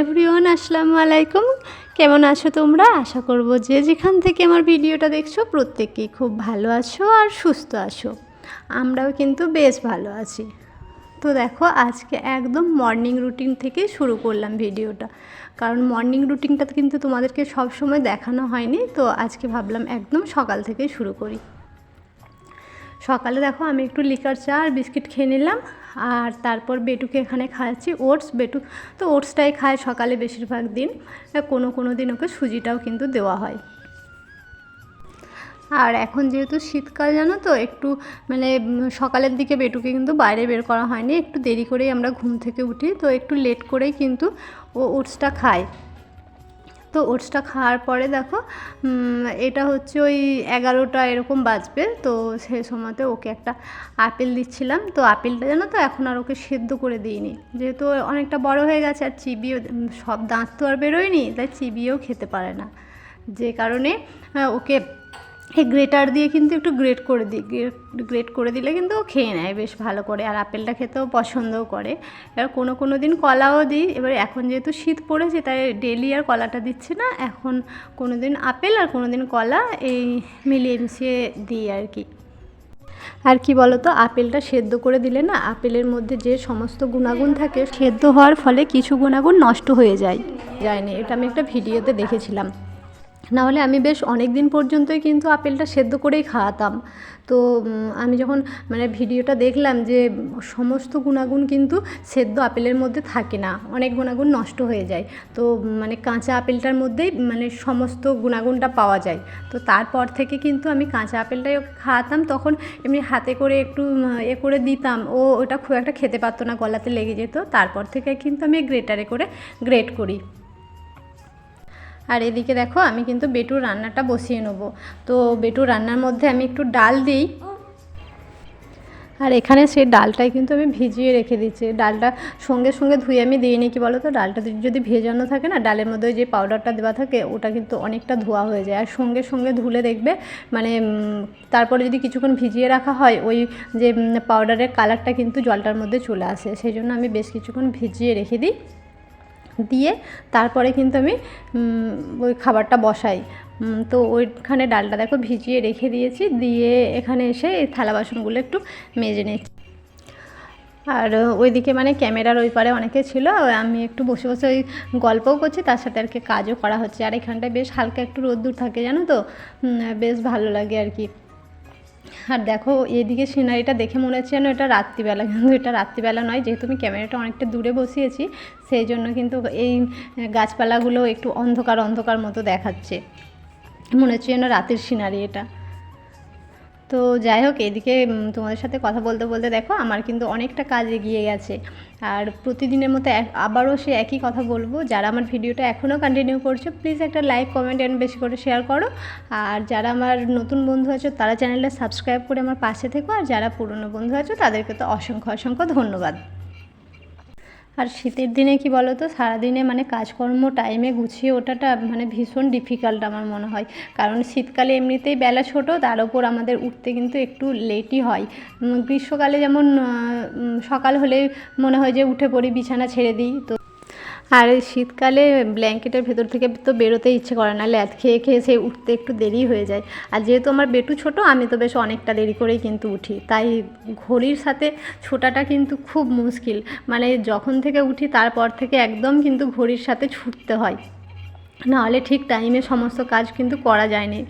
Everyone, আসসালামু আলাইকুম। কেমন আছো তোমরা? আশা করব যে যেখান থেকে আমার ভিডিওটা দেখছ, প্রত্যেকেই খুব ভালো আছো আর সুস্থ আছো। আমরাও কিন্তু বেশ ভালো আছি। তো দেখো, আজকে একদম মর্নিং রুটিন থেকে শুরু করলাম ভিডিওটা। কারণ মর্নিং রুটিনটা কিন্তু তোমাদেরকে সব সময় দেখানো হয়নি, তো আজকে ভাবলাম একদম সকাল থেকেই শুরু করি। সকালে দেখো, আমি একটু লিকার চা আর বিস্কিট খেয়ে নিলাম। আর তারপর বেটুকে এখানে খাওয়াচ্ছি, ওটস, বেটু। তো ওটসটাই খায় সকালে বেশিরভাগ দিন। কোনো কোনো দিন ওকে সুজিটাও কিন্তু দেওয়া হয়। আর এখন যেহেতু শীতকাল, জানো তো, একটু মানে সকালের দিকে বেটুকে কিন্তু বাইরে বের করা হয়নি। একটু দেরি করেই আমরা ঘুম থেকে উঠি, তো একটু লেট করেই কিন্তু ও ওটসটা খায়। তো ওটসটা খাওয়ার পরে দেখো এটা হচ্ছে ওই এগারোটা এরকম বাজবে। তো সেই সময়তে ওকে একটা আপেল দিচ্ছিলাম। তো আপেলটা জানো তো এখন আর ওকে সেদ্ধ করে দিইনি। যেহেতু অনেকটা বড় হয়ে গেছে আর চিবিও, সব দাঁত তো আর বেরোয়নি, তাই চিবিয়েও খেতে পারে না। যে কারণে ওকে এই গ্রেটার দিয়ে কিন্তু একটু গ্রেট করে দিই গ্রেট করে দিলে কিন্তু খেয়ে নেয় বেশ ভালো করে। আর আপেলটা খেতেও পছন্দও করে। এবার কোনো কোনো দিন কলাও দিই। এবার এখন যেহেতু শীত পড়েছে, তাই ডেলি আর কলাটা দিচ্ছি না। এখন কোনো দিন আপেল আর কোনো দিন কলা, এই মিলিয়ে মিশিয়ে দিই আর কি। আর কি বলতো, আপেলটা সেদ্ধ করে দিলে না, আপেলের মধ্যে যে সমস্ত গুণাগুণ থাকে, সেদ্ধ হওয়ার ফলে কিছু গুণাগুণ নষ্ট হয়ে যায়। যায়নি। এটা আমি একটা ভিডিওতে দেখেছিলাম। নাহলে আমি বেশ অনেক দিন পর্যন্তই কিন্তু আপেলটা সেদ্ধ করেই খাওয়াতাম। তো আমি যখন মানে ভিডিওটা দেখলাম যে সমস্ত গুণাগুণ কিন্তু সেদ্ধ আপেলের মধ্যে থাকে না, অনেক গুণাগুণ নষ্ট হয়ে যায়। তো মানে কাঁচা আপেলটার মধ্যেই মানে সমস্ত গুণাগুণটা পাওয়া যায়। তো তারপর থেকে কিন্তু আমি কাঁচা আপেলটাই ওকে খাওয়াতাম। তখন এমনি হাতে করে একটু এ করে দিতাম। ও ওটা খুব একটা খেতে পারতো না, গলাতে লেগে যেত। তারপর থেকে কিন্তু আমি গ্রেটারে করে গ্রেট করি। আর এদিকে দেখো, আমি কিন্তু বেটুর রান্নাটা বসিয়ে নেব। তো বেটুর রান্নার মধ্যে আমি একটু ডাল দিই। আর এখানে সেই ডালটাই কিন্তু আমি ভিজিয়ে রেখে দিচ্ছি। ডালটা সঙ্গে সঙ্গে ধুয়ে আমি দিইনি, কি বলো তো ডালটা যদি ভেজানো থাকে না, ডালের মধ্যে যে পাউডারটা দেওয়া থাকে, ওটা কিন্তু অনেকটা ধোয়া হয়ে যায়। আর সঙ্গে সঙ্গে ধুলে দেখবে মানে তারপরে যদি কিছুক্ষণ ভিজিয়ে রাখা হয়, ওই যে পাউডারের কালারটা কিন্তু জলটার মধ্যে চলে আসে। সেই জন্য আমি বেশ কিছুক্ষণ ভিজিয়ে রেখে দিই। দিয়ে তারপরে কিন্তু আমি ওই খাবারটা বসাই। তো ওইখানে ডালটা দেখো ভিজিয়ে রেখে দিয়েছি, দিয়ে এখানে এসে এই থালা বাসনগুলো একটু মেজে নিচ্ছি আর ওইদিকে মানে ক্যামেরার ওই পারে অনেকে ছিল, আমি একটু বসে বসে ওই গল্পও করছি, তার সাথে আর কি কাজও করা হচ্ছে। আর এখানটায় বেশ হালকা একটু রোদ্দুর থাকে, জানো তো? বেশ ভালো লাগে আর কি। আর দেখো এদিকে সিনারিটা দেখে মনে হচ্ছে যেন এটা রাত্রিবেলা, কিন্তু এটা রাত্রিবেলা নয়, যেহেতু আমি ক্যামেরাটা অনেকটা দূরে বসিয়েছি, সেই জন্য কিন্তু এই গাছপালাগুলো একটু অন্ধকার অন্ধকার মতো দেখাচ্ছে। মনে হচ্ছে যেন রাতের সিনারি এটা। তো যাই হোক, এদিকে তোমাদের সাথে কথা বলতে বলতে দেখো, আমার কিন্তু অনেকটা কাজ এগিয়ে গেছে। আর প্রতিদিনের মতো আবারও সে একই কথা বলব। যারা আমার ভিডিওটা এখনও কন্টিনিউ করছ প্লিজ একটা লাইক কমেন্ট অ্যান্ড বেশি করে শেয়ার করো। আর যারা আমার নতুন বন্ধু আছো, তারা চ্যানেলটা সাবস্ক্রাইব করে আমার পাশে থেকো। আর যারা পুরনো বন্ধু আছো, তাদেরকে তো অসংখ্য অসংখ্য ধন্যবাদ। আর শীতের দিনে কি বলো তো সারাদিনে মানে কাজকর্ম টাইমে গুছিয়ে ওঠাটা মানে ভীষণ ডিফিকাল্ট আমার মনে হয়। কারণ শীতকালে এমনিতেই বেলা ছোট, তার ওপর আমাদের উঠতে কিন্তু একটু লেটই হয়। গ্রীষ্মকালে যেমন সকাল হলে মনে হয় যে উঠে পড়ি, বিছানা ছেড়ে দিই, তো আর শীতকালে ব্ল্যাঙ্কেটের ভেতর থেকে তো বেরোতে ইচ্ছে করে না ল্যাদ খেয়ে খেয়ে সে উঠতে একটু দেরি হয়ে যায়। আর যেহেতু আমার বেটু ছোট আমি তো বেশ অনেকটা দেরি করেই কিন্তু উঠি। তাই ঘড়ির সাথে ছোটাটা কিন্তু খুব মুশকিল। মানে যখন থেকে উঠি তারপর থেকে একদম কিন্তু ঘড়ির সাথে ছুটতে হয়। নাহলে ঠিক টাইমে সমস্ত কাজ কিন্তু করা যায়নি।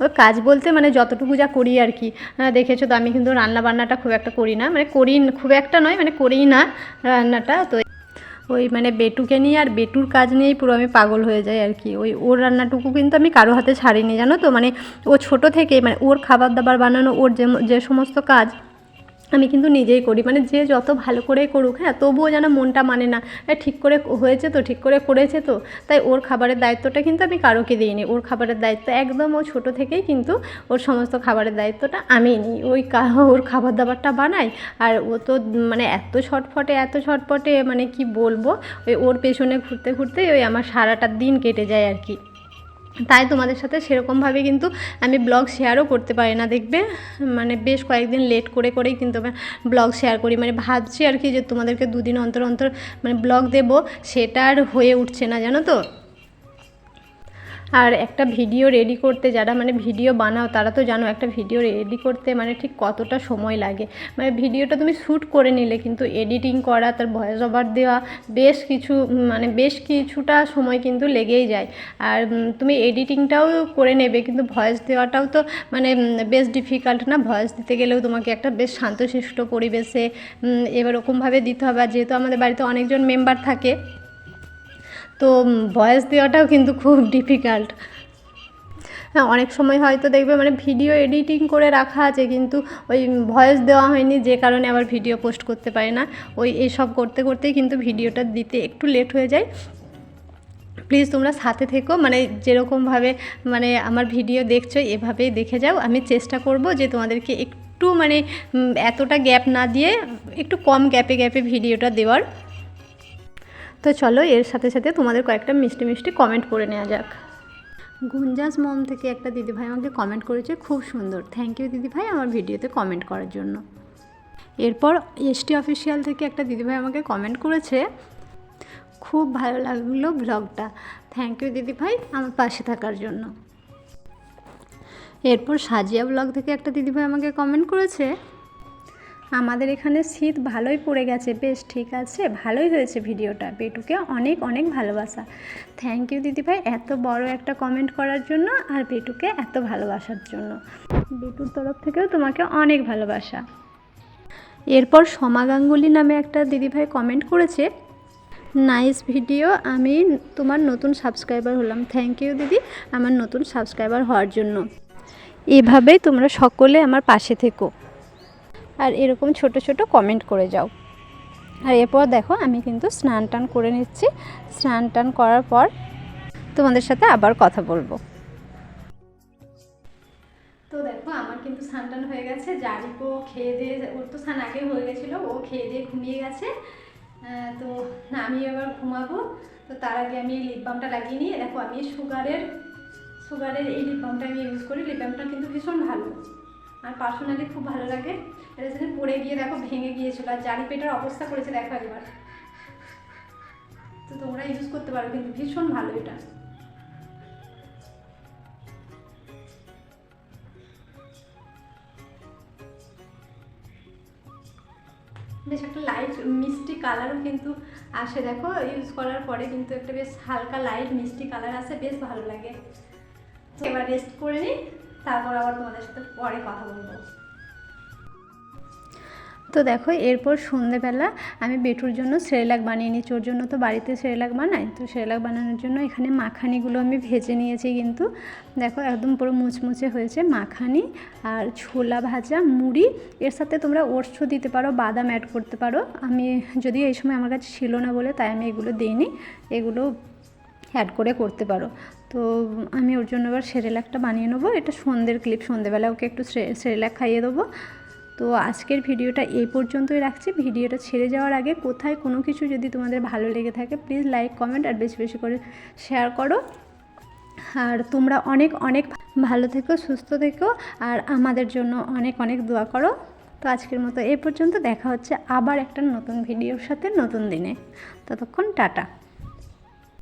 ওই কাজ বলতে মানে যতটুকু যা করি আর কি। আহ, দেখেছ তো আমি কিন্তু রান্না বান্নাটা খুব একটা করি না। মানে করি খুব একটা নয় মানে করিই না রান্নাটা। তো ওই মানে বেটুকে নিয়ে আর বেটুর কাজ নিয়েই পুরো আমি পাগল হয়ে যাই আর কি। ওই ওর রান্নাটুকু কিন্তু আমি কারও হাতে ছাড়িনি, জানো তো? মানে ও ছোট থেকে মানে ওর খাবার দাবার বানানো, ওর যে যে সমস্ত কাজ আমি কিন্তু নিজেই করি। মানে যে যত ভালো করে করুক হ্যাঁ তবুও যেন মনটা মানে না ঠিক করে হয়েছে তো, ঠিক করে করেছে তো, তাই ওর খাবারের দায়িত্বটা কিন্তু আমি কারোকে দিইনি। ওর খাবারের দায়িত্ব একদম ও ছোটো থেকেই কিন্তু ওর সমস্ত খাবারের দায়িত্বটা আমি নিই। ওই ওর খাবার দাবারটা বানাই আর ও তো মানে এত ছটফটে এত ছটফটে মানে কি বলব, ওই ওর পেছনে ঘুরতে ঘুরতে ওই আমার সারাটা দিন কেটে যায় আর কি। তাই তোমাদের সাথে সেরকমভাবে কিন্তু আমি ব্লগ শেয়ারও করতে পারি না, দেখবে? মানে বেশ কয়েকদিন লেট করে করেই কিন্তু আমি ব্লগ শেয়ার করি। মানে ভাবছি আর কি যে তোমাদেরকে দুদিন অন্তর অন্তর মানে ব্লগ দেবো, সেটা আর হয়ে উঠছে না, জানো তো? আর একটা ভিডিও রেডি করতে যারা মানে ভিডিও বানাও, তারা তো জানো একটা ভিডিও রেডি করতে মানে ঠিক কতটা সময় লাগে। মানে ভিডিওটা তুমি শ্যুট করে নিলে কিন্তু এডিটিং করা, তার ভয়েস ওভার দেওয়া, বেশ কিছু মানে বেশ কিছুটা সময় কিন্তু লেগেই যায়। আর তুমি এডিটিংটাও করে নেবে, কিন্তু ভয়েস দেওয়াটাও তো মানে বেশ ডিফিকাল্ট না? ভয়েস দিতে গেলেও তোমাকে একটা বেশ শান্তশিষ্ট পরিবেশে এবার ওরকমভাবে দিতে হবে। আর যেহেতু আমাদের বাড়িতে অনেকজন মেম্বার থাকে তো ভয়েস দেওয়াটাও কিন্তু খুব ডিফিকাল্ট হ্যাঁ অনেক সময় হয়তো দেখবে মানে ভিডিও এডিটিং করে রাখা আছে, কিন্তু ওই ভয়েস দেওয়া হয়নি যে কারণে আবার ভিডিও পোস্ট করতে পারে না। ওই এসব করতে করতেই কিন্তু ভিডিওটা দিতে একটু লেট হয়ে যায়। প্লিজ তোমরা সাথে থেকো মানে যেরকমভাবে মানে আমার ভিডিও দেখছ, এভাবেই দেখে যাও। আমি চেষ্টা করব যে তোমাদেরকে একটু মানে এতটা গ্যাপ না দিয়ে একটু কম গ্যাপে গ্যাপে ভিডিওটা দেওয়ার। তো চলো, এর সাথে সাথে তোমাদের কয়েকটা মিষ্টি মিষ্টি কমেন্ট করে নেওয়া যাক। গুঞ্জাস মম থেকে একটা দিদিভাই আমাকে কমেন্ট করেছে, খুব সুন্দর। থ্যাংক ইউ দিদিভাই আমার ভিডিওতে কমেন্ট করার জন্য। এরপর এসটি অফিসিয়াল থেকে একটা দিদিভাই আমাকে কমেন্ট করেছে, খুব ভালো লাগল ব্লগটা থ্যাংক ইউ দিদিভাই আমার পাশে থাকার জন্য। এরপর সাজিয়া ব্লগ থেকে একটা দিদিভাই আমাকে কমেন্ট করেছে আমাদের এখানে শীত ভালোই পড়ে গেছে। বেশ, ঠিক আছে। ভালোই হয়েছে ভিডিওটা। বেটুকে অনেক অনেক ভালোবাসা। থ্যাংক ইউ দিদিভাই। এত বড় একটা কমেন্ট করার জন্য আর বেটুকে এত ভালোবাসার জন্য। বেটুর তরফ থেকেও তোমাকে অনেক ভালোবাসা। এরপর সমা গাঙ্গুলি নামে একটা দিদিভাই কমেন্ট করেছে। নাইস ভিডিও আমি তোমার নতুন সাবস্ক্রাইবার হলাম। থ্যাংক ইউ দিদি। আমার নতুন সাবস্ক্রাইবার হওয়ার জন্য। এভাবেই তোমরা সকলে আমার পাশে থেকো। আর এরকম ছোট ছোট কমেন্ট করে যাও। আর এরপর দেখো আমি কিন্তু স্নান টান করে নিচ্ছি। স্নান টান করার পর তোমাদের সাথে আবার কথা বলব। তো দেখো, আমার কিন্তু স্নান টান হয়ে গেছে। জারিকো খেয়ে দিয়ে, ওর তো স্নান আগে হয়ে গেছিল, ও খেয়ে দিয়ে ঘুমিয়ে গেছে। তো আমি এবার ঘুমাবো। তো তার আগে আমি লিপ বামটা লাগিয়ে নিয়ে, দেখো আমি সুগারের সুগারের এই লিপ বামটা আমি ইউজ করি। লিপ বামটা কিন্তু ভীষণ ভালো। আর পার্সোনালি খুব ভালো লাগে। এটা যদি পড়ে গিয়ে দেখো, ভেঙে গিয়েছিল। আর জারি পেটার অবস্থা করেছে, দেখো একবার। তো তোমরা ইউজ করতে পারো, কিন্তু ভীষণ ভালো এটা। বেশ একটা লাইট মিষ্টি কালারও কিন্তু আসে, দেখো। ইউজ করার পরে কিন্তু একটা বেশ হালকা লাইট মিষ্টি কালার আসে, বেশ ভালো লাগে। এবার রেস্ট করে নিই তারপর আবার তোমাদের সাথে পরে কথা বলব। তো দেখো, এরপর সন্ধেবেলা আমি বেটুর জন্য সেরেলাক বানিয়ে নিচ্ছি। ওর জন্য তো বাড়িতে সেরেলাক বানাই তো সেরেলাক বানানোর জন্য এখানে মাখানিগুলো আমি ভেজে নিয়েছি কিন্তু। দেখো, একদম পুরো মুচমুচে হয়েছে মাখানি আর ছোলা ভাজা, মুড়ি। এর সাথে তোমরা ওটসও দিতে পারো, বাদাম অ্যাড করতে পারো। আমি যদিও এই সময় আমার কাছে ছিল না বলে তাই আমি এগুলো দিইনি, এগুলো অ্যাড করে করতে পারো। তো আমি ওর জন্য এবার সেরেলাকটা বানিয়ে নেব। এটা সন্ধ্যের ক্লিপ সন্ধ্যেবেলা ওকে একটু সেরেলাক খাইয়ে দেবো। তো আজকের ভিডিওটা এই পর্যন্তই রাখছি। ভিডিওটা ছেড়ে যাওয়ার আগে কোথায় কোনো কিছু যদি তোমাদের ভালো লেগে থাকে প্লিজ লাইক কমেন্ট আর বেশি বেশি করে শেয়ার করো। আর তোমরা অনেক অনেক ভালো থেকো, সুস্থ থেকো আর আমাদের জন্য অনেক অনেক দোয়া করো। তো আজকের মতো এই পর্যন্ত। দেখা হচ্ছে আবার একটা নতুন ভিডিওর সাথে নতুন দিনে। ততক্ষণ টাটা।